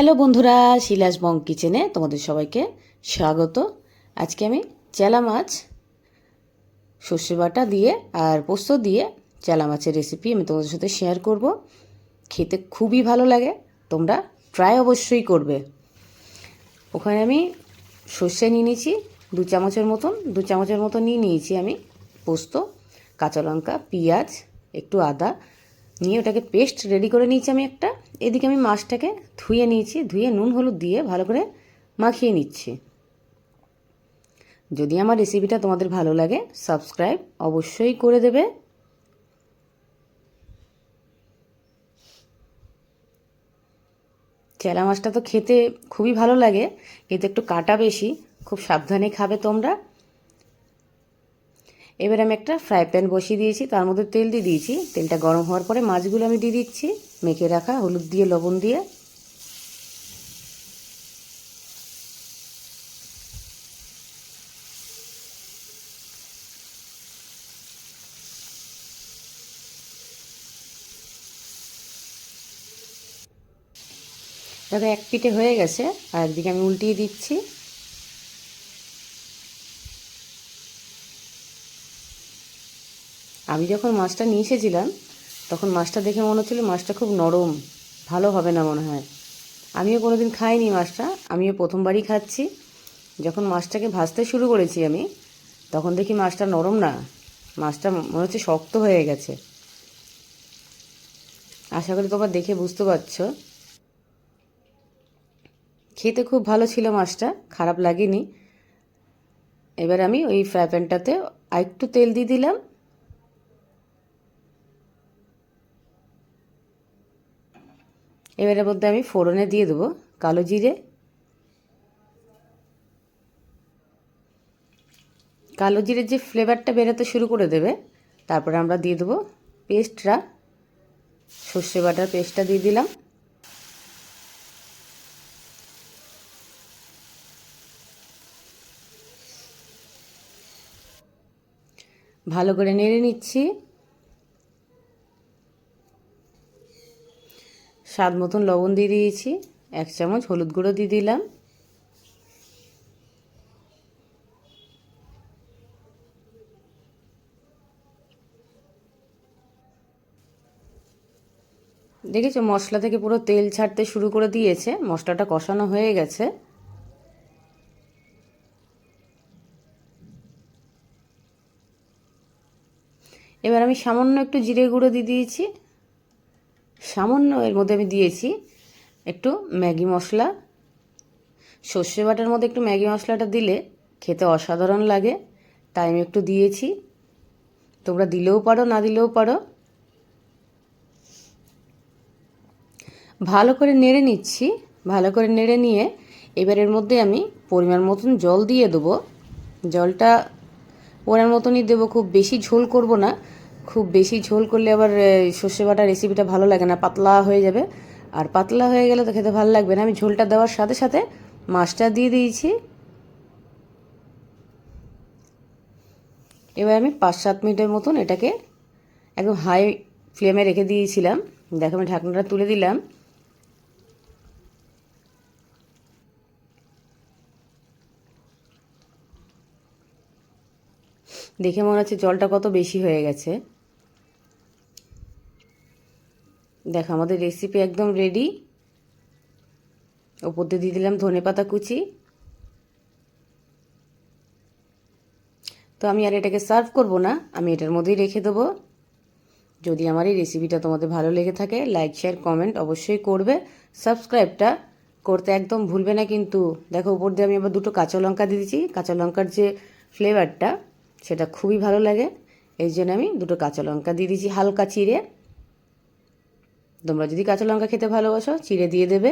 Hello বন্ধুরা, শিলাস বং কিচেনে তোমাদের সবাইকে স্বাগত। আজকে আমি চেলা মাছ, সর্ষে বাটা দিয়ে আর পোস্ত দিয়ে চেলা মাছের রেসিপি আমি তোমাদের সাথে শেয়ার করব। খেতে খুবই ভালো লাগে, তোমরা ট্রাই অবশ্যই করবে। ওখানে আমি সর্ষে নিয়ে নিয়েছি, দু চামচের মতন, দু চামচের মতন নিয়ে নিয়েছি আমি পোস্ত, কাঁচা লঙ্কা, পেঁয়াজ, একটু আদা নিয়ে ওটাকে পেস্ট রেডি করে নিয়েছি আমি একটা। এদিকে আমি মাছটাকে ধুয়ে নিয়েছি, ধুয়ে নুন, হলুদ দিয়ে ভালো করে মাখিয়ে নিচ্ছি। যদি আমার রেসিপিটা তোমাদের ভালো লাগে সাবস্ক্রাইব অবশ্যই করে দেবে। চেলা মাছটা তো খেতে খুবই ভালো লাগে কিন্তু একটু কাটা বেশি, খুব সাবধানে খাবে তোমরা। এবার আমি একটা ফ্রাই প্যান বসিয়ে দিয়েছি, তার মধ্যে তেল দিয়ে দিয়েছি। তেলটা গরম হওয়ার পরে মাছগুলো আমি দিয়ে দিচ্ছি। মেখে রাখা হলুদ দিয়ে, লবণ দিয়ে। দেখো এক পিঠে হয়ে গেছে, আর একদিকে আমি উল্টিয়ে দিচ্ছি। আমি যখন মাছটা নিয়ে এসেছিলাম, তখন মাছটা দেখে মনে হচ্ছিল মাছটা খুব নরম, ভালো হবে না মনে হয়। আমিও কোনো দিন খাইনি মাছটা, আমিও প্রথমবারই খাচ্ছি। যখন মাছটাকে ভাজতে শুরু করেছি আমি, তখন দেখি মাছটা নরম না, মাছটা মনে হচ্ছে শক্ত হয়ে গেছে। আশা করি তোমরা দেখে বুঝতে পারছ। খেতে খুব ভালো ছিল মাছটা, খারাপ লাগেনি। এবার আমি ওই ফ্রাই প্যানটাতে আরেকটু তেল দিয়ে দিলাম। এবারের মধ্যে আমি ফোড়নে দিয়ে দেবো কালো জিরে। কালো জিরের যে ফ্লেভারটা বেরোতে শুরু করে দেবে, তারপরে আমরা দিয়ে দেবো পেস্টটা সর্ষে বাটার পেস্টটা দিয়ে দিলাম। ভালো করে নেড়ে নিচ্ছি। স্বাদ মতন লবণ দিয়ে দিয়েছি। এক চামচ হলুদ গুঁড়ো দিয়ে দিলাম। দেখেছ, মশলা থেকে পুরো তেল ছাড়তে শুরু করে দিয়েছে। মশলাটা কষানো হয়ে গেছে। এবার আমি সামান্য একটু জিরে গুঁড়ো দিয়ে দিয়েছি। সামান্য এর মধ্যে আমি দিয়েছি একটু ম্যাগি মশলা। সর্ষে বাটার মধ্যে একটু ম্যাগি মশলাটা দিলে খেতে অসাধারণ লাগে। তাই আমি একটু দিয়েছি। তোমরা দিলেও পারো, না দিলেও পারো। ভালো করে নেড়ে নিচ্ছি। ভালো করে নেড়ে নিয়ে এবার এর মধ্যে আমি পরিমাণ মতন জল দিয়ে দেবো। জলটা পরিমাণ মতনই দেবো, খুব বেশি ঝোল করব না। খুব বেশি ঝোল করলে আবার সর্ষে বাটা রেসিপিটা ভালো লাগে না, পাতলা হয়ে যাবে। আর পাতলা হয়ে গেলে তো খেতে ভালো লাগবে না। আমি ঝোলটা দেওয়ার সাথে সাথে মাছটা দিয়ে দিয়েছি। এবার আমি পাঁচ সাত মিনিটের মতন এটাকে একদম হাই ফ্লেমে রেখে দিয়েছিলাম। দেখো আমি ঢাকনাটা তুলে দিলাম। দেখে মনে হচ্ছে জলটা কত বেশি হয়ে গেছে। দেখো, আমাদের রেসিপি একদম রেডি ওপর দিয়ে দিয়ে দিলাম ধনে পাতা কুচি। তো আমি আর এটাকে সার্ভ করব না, আমি এটার মধ্যেই রেখে দেবো। যদি আমার এই রেসিপিটা তোমাদের ভালো লেগে থাকে লাইক শেয়ার কমেন্ট অবশ্যই করবে। সাবস্ক্রাইবটা করতে একদম ভুলবে না কিন্তু। দেখো, উপর দিয়ে আমি আবার দুটো কাঁচা লঙ্কা দিয়ে দিচ্ছি। কাঁচা লঙ্কার যে ফ্লেভারটা সেটা খুবই ভালো লাগে। এই জন্য আমি দুটো কাঁচা লঙ্কা দিয়ে দিয়েছি হালকা চিড়ে। তোমরা যদি কাঁচা লঙ্কা খেতে ভালোবাসো চিড়ে দিয়ে দেবে।